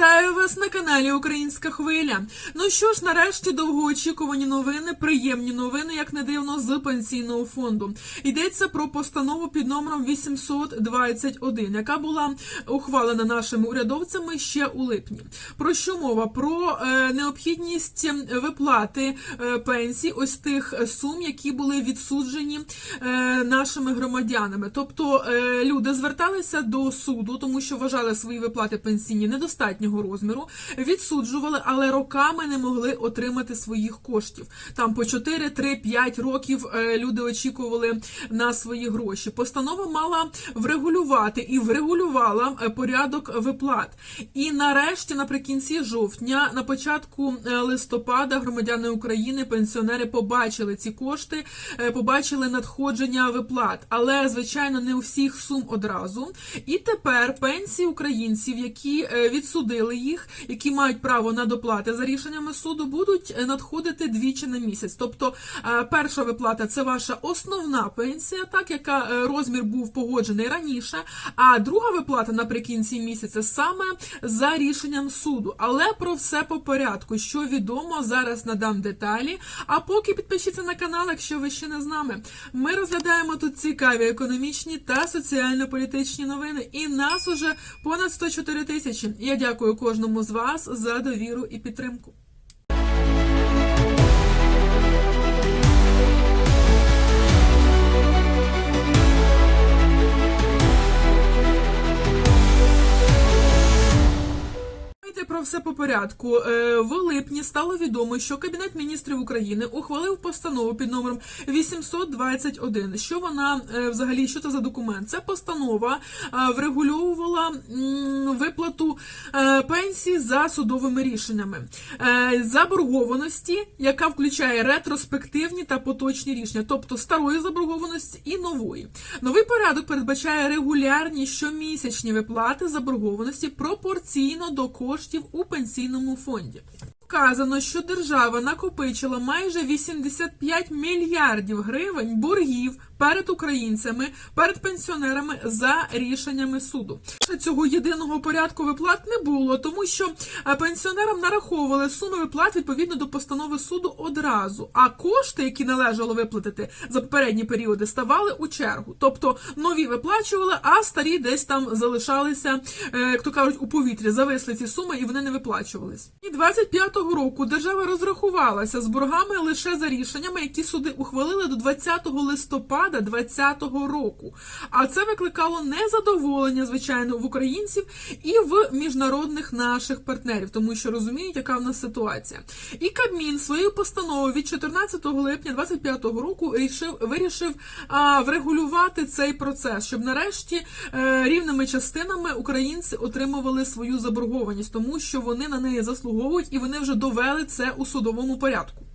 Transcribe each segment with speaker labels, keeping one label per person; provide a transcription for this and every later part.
Speaker 1: Вітаю вас на каналі Українська Хвиля. Ну що ж, нарешті довгоочікувані новини, приємні новини, як не дивно, з пенсійного фонду. Йдеться про постанову під номером 821, яка була ухвалена нашими урядовцями ще у липні. Про що мова? Про е, необхідність виплати е, пенсій, ось тих сум, які були відсуджені е, нашими громадянами. Тобто люди зверталися до суду, тому що вважали свої виплати пенсійні недостатнього розміру, відсуджували, але роками не могли отримати своїх коштів. Там по 4, 3, 5 років е, люди очікували на свої гроші. Постанова мала врегулювати і врегулювала е, порядок виплат. І нарешті, наприкінці жовтня, на початку е, листопада, громадяни України, пенсіонери побачили ці кошти, побачили надходження виплат, але звичайно не у всіх сум одразу. І тепер пенсії українців, які е, відсудили їх, які мають право на доплати за рішеннями суду, будуть е, надходити двічі на місяць. Тобто, е, перша виплата це ваша основна пенсія, так яка е, розмір був погоджений раніше. А друга виплата наприкінці місяця саме за рішенням суду. Але про все по порядку. Що відомо, зараз надам деталі. А поки підпишіться на канал, якщо ви ще не з нами. Ми розглядаємо тут цікаві економічні та соціально-політичні новини. І нас уже понад 104 тисячі. Я дякую кожному з вас за довіру і підтримку. Все по порядку. Е, В липні стало відомо, що Кабінет міністрів України ухвалив постанову під номером 821. Що вона е, взагалі, що це за документ? Це постанова е, врегульовувала виплату пенсій за судовими рішеннями, заборгованості, яка включає ретроспективні та поточні рішення, тобто старої заборгованості і нової. Новий порядок передбачає регулярні щомісячні виплати заборгованості пропорційно до коштів у пенсійному фонді. Вказано, що держава накопичила майже 85 мільярдів гривень боргів перед українцями, перед пенсіонерами за рішеннями суду. Цього єдиного порядку виплат не було, тому що е, пенсіонерам нараховували суми виплат відповідно до постанови суду одразу. А кошти, які належало виплатити за попередні періоди, ставали у чергу. Тобто нові виплачували, а старі десь там залишалися, е, як то кажуть, у повітрі, зависли ці суми і вони не виплачувались. І 25-го року держава розрахувалася з боргами лише за рішеннями, які суди ухвалили до 20 листопада 2020 року. А це викликало незадоволення, звичайно, в українців і в міжнародних наших партнерів, тому що розуміють, яка в нас ситуація. І Кабмін своєю постановою від 14 липня 2025 року рішив вирішив а, врегулювати цей процес, щоб нарешті е, рівними частинами українці отримували свою заборгованість, тому що вони на неї заслуговують і вони вже довели це у судовому порядку.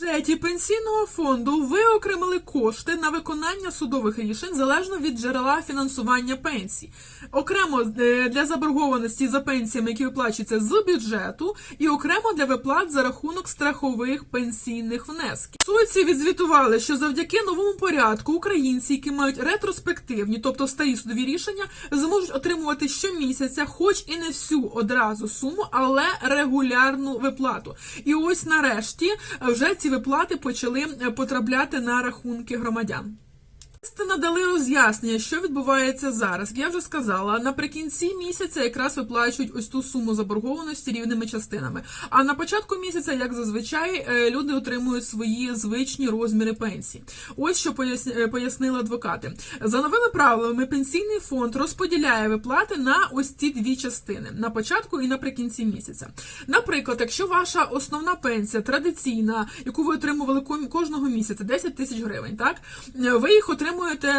Speaker 1: Бюджеті пенсійного фонду виокремили кошти на виконання судових рішень залежно від джерела фінансування пенсій. Окремо е, для заборгованості за пенсіями, які виплачуються з бюджету, і окремо для виплат за рахунок страхових пенсійних внесків. Суці відзвітували, що завдяки новому порядку українці, які мають ретроспективні, тобто старі судові рішення, зможуть отримувати щомісяця, хоч і не всю одразу суму, але регулярну виплату. І ось нарешті вже ці виплати почали е, потрапляти на рахунки громадян. Надали роз'яснення, що відбувається зараз. Я вже сказала, наприкінці місяця якраз виплачують ось ту суму заборгованості рівними частинами. А на початку місяця, як зазвичай, е, люди отримують свої звичні розміри пенсії. Ось що е, пояснили адвокати. За новими правилами, пенсійний фонд розподіляє виплати на ось ці дві частини на початку і наприкінці місяця. Наприклад, якщо ваша основна пенсія традиційна, яку ви отримували кожного місяця, 10 тисяч гривень, так е, ви їх отримуєте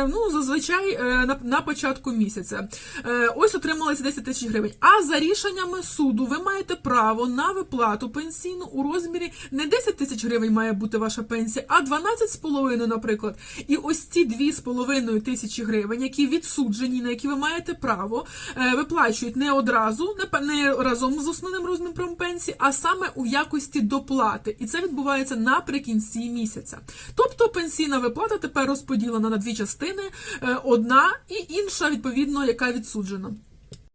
Speaker 1: ну зазвичай е, на, початку місяця. Е, Ось отримали ці 10 тисяч гривень. А за рішеннями суду ви маєте право на виплату пенсійну у розмірі не 10 тисяч гривень має бути ваша пенсія, а 12,5, наприклад. І ось ці 2,5 тисячі гривень, які відсуджені, на які ви маєте право, е, виплачують не одразу, не разом з основним розміром пенсії, а саме у якості доплати. І це відбувається наприкінці місяця. Тобто пенсійна виплата тепер розподілена на дві частини: е, одна і інша, відповідно, яка відсуджена.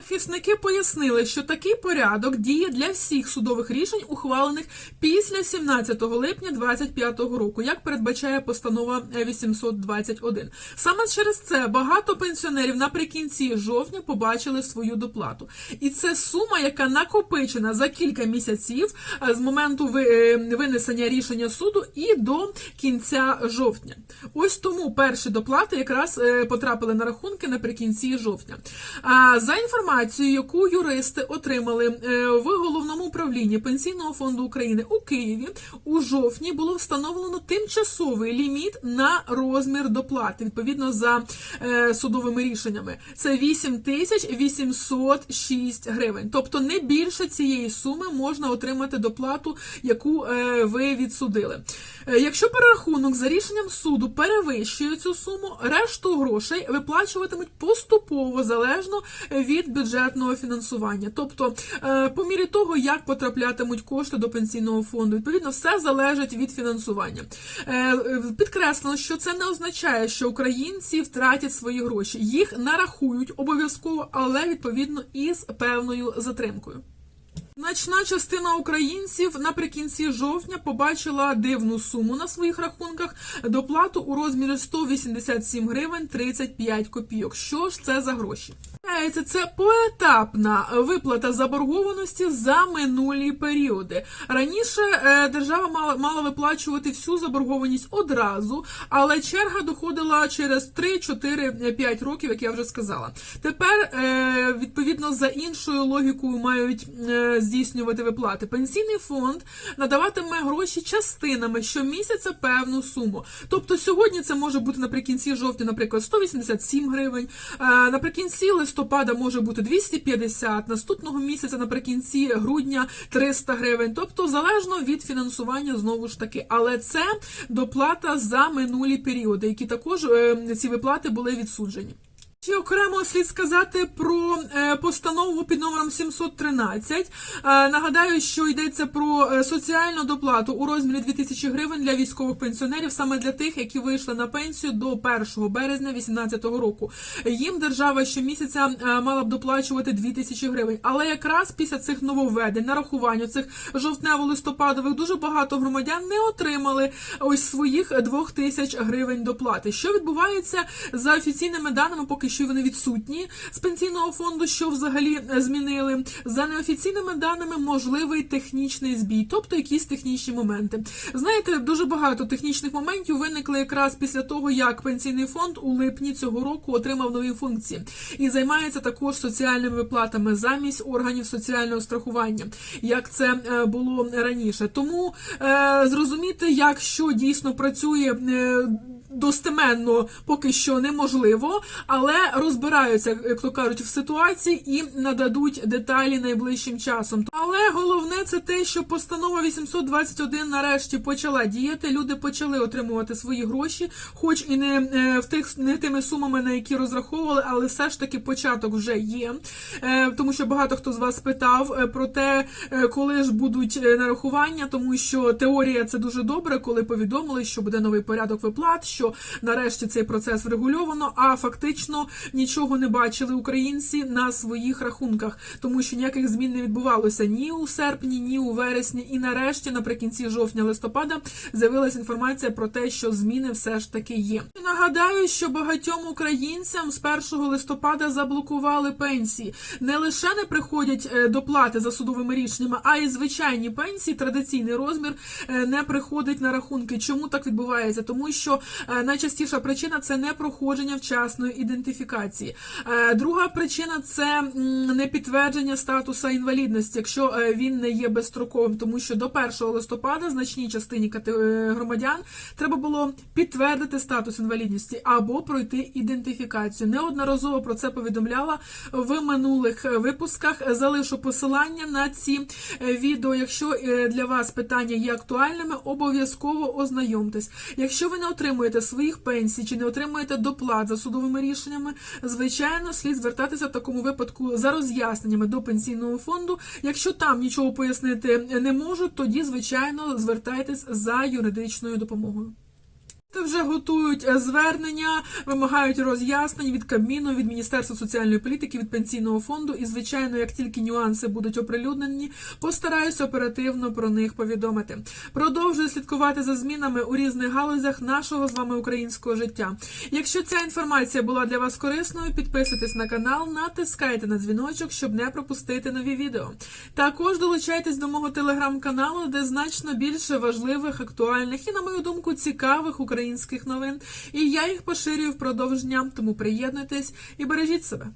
Speaker 1: Захисники пояснили, що такий порядок діє для всіх судових рішень, ухвалених після 17 липня 2025 року, як передбачає постанова е, 821. Саме через це багато пенсіонерів наприкінці жовтня побачили свою доплату. І це сума, яка накопичена за кілька місяців е, з моменту е, винесення рішення суду і до кінця жовтня. Ось тому перші доплати якраз е, потрапили на рахунки наприкінці жовтня. За інформацією, яку юристи отримали е, в головному управлінні Пенсійного фонду України у Києві, у жовтні було встановлено тимчасовий ліміт на розмір доплати відповідно за е, судовими рішеннями. Це 8 тисяч 806 гривень. Тобто не більше цієї суми можна отримати доплату, яку е, ви відсудили. Якщо перерахунок за рішенням суду перевищує цю суму, решту грошей виплачуватимуть поступово залежно від бюджетного фінансування. Тобто, е, по мірі того, як потраплятимуть кошти до пенсійного фонду, відповідно, все залежить від фінансування. Е, е, Підкреслено, що це не означає, що українці втратять свої гроші. Їх нарахують обов'язково, але відповідно із певною затримкою. Значна частина українців наприкінці жовтня побачила дивну суму на своїх рахунках доплату у розмірі 187 гривень 35 копійок. Що ж це за гроші? Це поетапна виплата заборгованості за минулі періоди. Раніше е, держава мала, мала виплачувати всю заборгованість одразу, але черга доходила через 3, 4, 5 років, як я вже сказала. Тепер, е, відповідно, за іншою логікою мають е, здійснювати виплати. Пенсійний фонд надаватиме гроші частинами щомісяця певну суму. Тобто сьогодні це може бути наприкінці жовтня, наприклад, 187 гривень, е, наприкінці листопада може бути 250, наступного місяця наприкінці грудня 300 гривень. Тобто залежно від фінансування знову ж таки. Але це доплата за минулі періоди, які також е, ці виплати були відсуджені. Ще окремо слід сказати про е, постанову під номером 713. Е, Нагадаю, що йдеться про е, соціальну доплату у розмірі 2000 гривень для військових пенсіонерів, саме для тих, які вийшли на пенсію до 1 березня 2018 року. Їм держава щомісяця мала б доплачувати 2000 гривень. Але якраз після цих нововведень, нарахування цих жовтнево-листопадових, дуже багато громадян не отримали ось своїх 2000 гривень доплати. Що відбувається за офіційними даними, поки що вони відсутні з пенсійного фонду, що взагалі е, змінили. За неофіційними даними можливий технічний збій, тобто якісь технічні моменти. Знаєте, дуже багато технічних моментів виникли якраз після того, як пенсійний фонд у липні цього року отримав нові функції і займається також соціальними виплатами замість органів соціального страхування, як це е, було раніше. Тому е, зрозуміти, як що дійсно працює. Достеменно поки що неможливо, але розбираються, як то кажуть, в ситуації і нададуть деталі найближчим часом. Але головне це те, що постанова 821 нарешті почала діяти. Люди почали отримувати свої гроші, хоч і не е, в тих не тими сумами, на які розраховували, але все ж таки початок вже є. Е, Тому що багато хто з вас питав е, про те, коли ж будуть нарахування, тому що теорія це дуже добре, коли повідомили, що буде новий порядок виплат, що нарешті цей процес врегульовано, а фактично нічого не бачили українці на своїх рахунках, тому що ніяких змін не відбувалося ні у серпні, ні у вересні. І нарешті, наприкінці жовтня-листопада, з'явилася інформація про те, що зміни все ж таки є. Нагадаю, що багатьом українцям з 1 листопада заблокували пенсії. Не лише не приходять е, доплати за судовими рішеннями, а й звичайні пенсії, традиційний розмір е, не приходить на рахунки. Чому так відбувається? Тому що найчастіша причина це непроходження вчасної ідентифікації. Е, Друга причина це непідтвердження статуса інвалідності, якщо е, він не є безстроковим, тому що до 1 листопада значній частині е, громадян треба було підтвердити статус інвалідності або пройти ідентифікацію. Неодноразово про це повідомляла в минулих е, випусках. Залишу посилання на ці е, відео. Якщо е, для вас питання є актуальними, обов'язково ознайомтесь. Якщо ви не отримуєте своїх пенсій чи не отримуєте доплат за судовими рішеннями, звичайно, слід звертатися в такому випадку за роз'ясненнями до пенсійного фонду. Якщо там нічого пояснити не можуть, тоді звичайно звертайтесь за юридичною допомогою. Вже готують е, звернення, вимагають роз'яснень від Кабміну, від Міністерства соціальної політики, від пенсійного фонду. І, звичайно, як тільки нюанси будуть оприлюднені, постараюсь оперативно про них повідомити. Продовжую слідкувати за змінами у різних галузях нашого з вами українського життя. Якщо ця інформація була для вас корисною, підписуйтесь на канал, натискайте на дзвіночок, щоб не пропустити нові відео. Також долучайтесь до мого телеграм-каналу, де значно більше важливих, актуальних і, на мою думку, цікавих українських новин. І я їх поширюю впродовж дня, тому приєднуйтесь і бережіть себе.